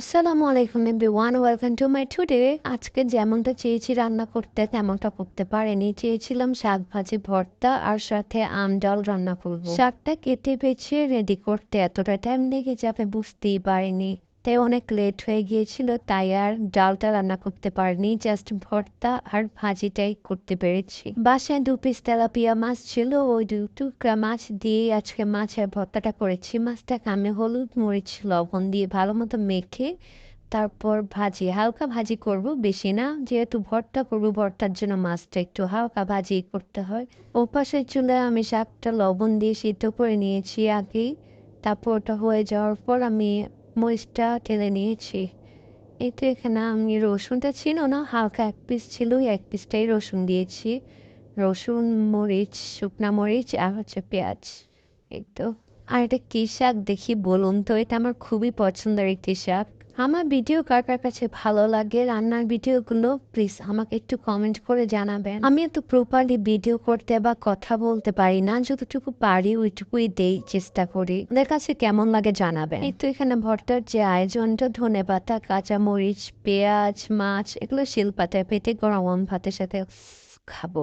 আসসালামু আলাইকুম everyone welcome to my today আজকে যেমনটা চেয়েছি রান্না করতে, তেমনটা করতে পারেনি। চেয়েছিলাম শাক ভাজি, ভর্তা আর সাথে আম ডাল রান্না করব। শাকটা কেটে বেছে রেডি করতে এতটা টাইম লেগে যাবে বুঝতেই পারিনি। তাই অনেক লেট হয়ে গিয়েছিল, তাই আর ডালটা রান্না করতে পারিনি জাস্ট ভর্তা আর ভাজিটাই করতে পেরেছি। বাসায় দু পিস তেলাপিয়া মাছ ছিল, ওই দু টুকরা মাছ দিয়ে আজকে মাছের ভর্তাটা করেছি। মাছটাকে আমি হলুদ, মরিচ, লবণ দিয়ে ভালো মতো মেখে তারপর ভাজি। হালকা ভাজি করব, বেশি না, যেহেতু ভর্তা করব, ভর্তার জন্য মাছটা একটু হালকা ভাজি করতে হয়। ও পাশের চুলায় আমি শাকটা লবণ দিয়ে সিদ্ধ করে নিয়েছি আগেই, তারপর ওটা হয়ে যাওয়ার পর আমি মরিচটা টেলে নিয়েছি। এই তো এখানে আমি রসুনটা ছিল না, হালকা এক পিস ছিল এক পিসটাই রসুন দিয়েছি। রসুন, মরিচ, শুকনা মরিচ আর হচ্ছে পেঁয়াজ, এই তো। আর এটা কী শাক দেখি বলুন তো, এটা আমার খুবই পছন্দের একটি শাক। আমার ভিডিও কার কার কাছে ভালো লাগে, রান্নার ভিডিওগুলো প্লিজ আমাকে একটু কমেন্ট করে জানাবেন। আমি এত প্রপারলি ভিডিও করতে বা কথা বলতে পারি না, যতটুকু পারি ওইটুকুই দেই, চেষ্টা করি। ওদের কাছে কেমন লাগে জানাবেন। এই তো এখানে ভর্তার যে আয়োজনটা, ধনে পাতা কাঁচা মরিচ পেঁয়াজ, মাছ, এগুলো শিলপাতায় পেটে গরম ভাতের সাথে খাব।